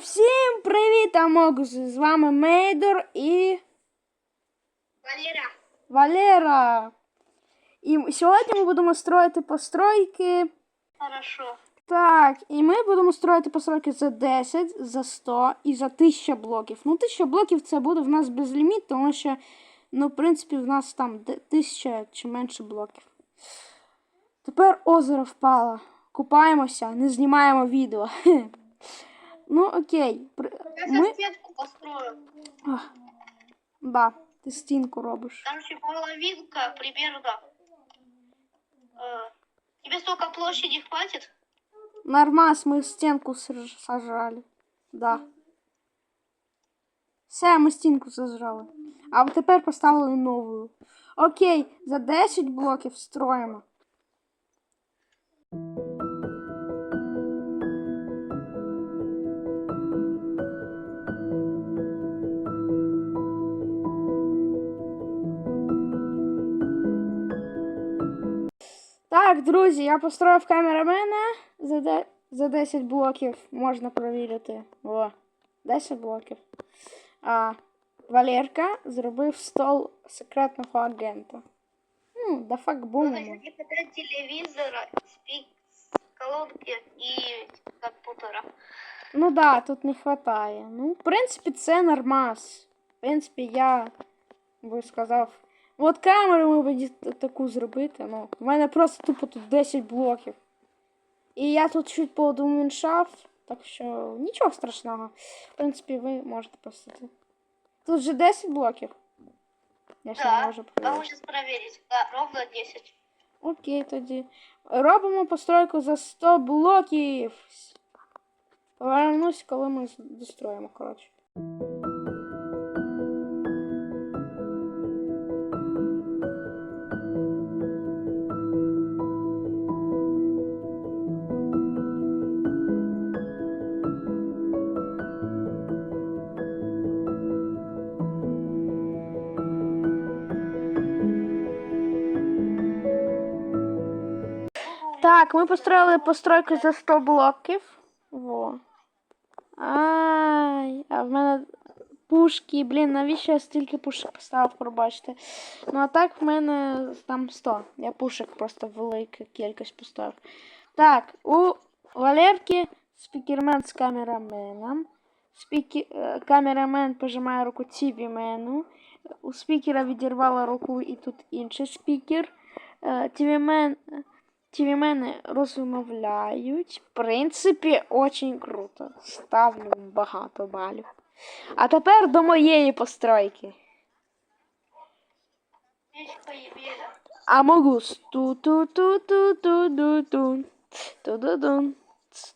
Всім привіт, Амогус! З вами Мейдор і Валера, Валера. І сьогодні ми будемо строїти постройки. хорошо. Так, і ми будемо строїти постройки за 10, за 100 і за 1000 блоків. Ну, 1000 блоків це буде в нас безліміт, тому що, ну, в принципі, в нас там 1000 чи менше блоків. Тепер озеро впало. Купаємося, не знімаємо відео. Ну, окей. При- Я Ми... сейчас сетку построю. Ах, Да, ти стінку робиш. Короче, половинка примерно. Э, тебе столько площади хватит? Нормас, ми стінку саж- сажали. Да. Все, ми стінку сажали. А тепер поставили нову. Окей, за 10 блоків строїмо. Так, друзі, я построїв камерамена за, де... за 10 блоків. Можна провірити. О, 10 блоків. А Валерка зробив стол секретного агента. Ну, да фак Ну, бум. телевизора, спик, колонки и компьютера. Ну да, тут не хватає. Ну, в принципі, це нормас. В принципі, я би сказав. От камеру ми б таку зробити. Ну, в мене просто тупо тут 10 блоків. І я тут чуть поудуміншав, так що нічого страшного. В принципі, ви можете посити. Тут же 10 блоків. Я ще не можу сейчас проверить. Да, ровно 10. Окей, тоді. Робимо постройку за 100 блоків. Повернусь, коли ми достроїмо, коротше. Так, ми построїли постройку за 100 блоків. Во. Ай, а в мене пушки, блін, навіщо я стільки пушок поставив, пробачте. Ну а так в мене там 100. Я пушок просто велика кількість поставив. Так, у Валерки спікермен з камераменом. Спікі... е, Камерамен пожимає руку тівімену. У спікера відірвала руку і тут інший спікер. Е, Тівімен... Тівімени розмовляють. В принципі, очень круто. Ставлю багато балів. А тепер до моєї постройки. Амогус. ту ту ту ту ту ту ту ту ду дун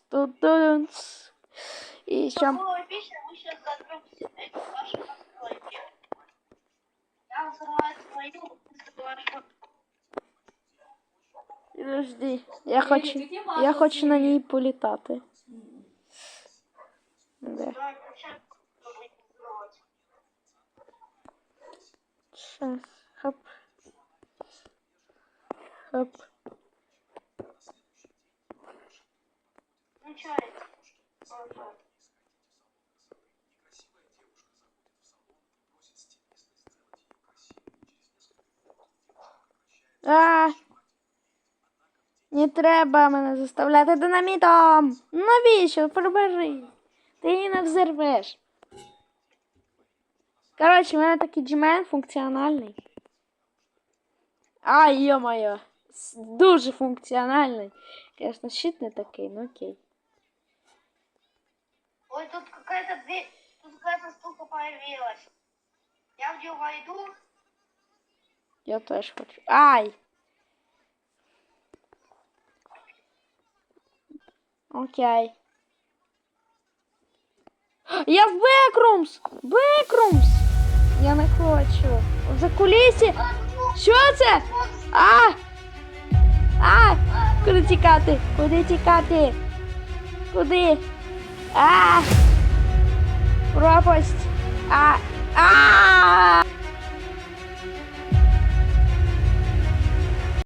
ту ду І що? Какого печи мы Подожди. Я хочу, я хочу на ній політати. Де? Да, сейчас. Хоп. Хоп. Это? Ага. А! Не треба мене заставляти динамітом. Навіщо? Прибери. Ти її не взорвеш. Коротше, в мене такий джимен функціональний. А, йо-моє. Дуже функціональний. Звісно, щит не такий, ну окей. Ой, тут какая-то дверь, тут какая-то штука появилась. Я в нее войду. Я теж хочу. Ай! Окей. Я в Бекрумс! Бекрумс! Я не хочу. За кулісі. Що це? А! А! Куди тікати? Куди тікати? Куди? А! Пропасть! А! А!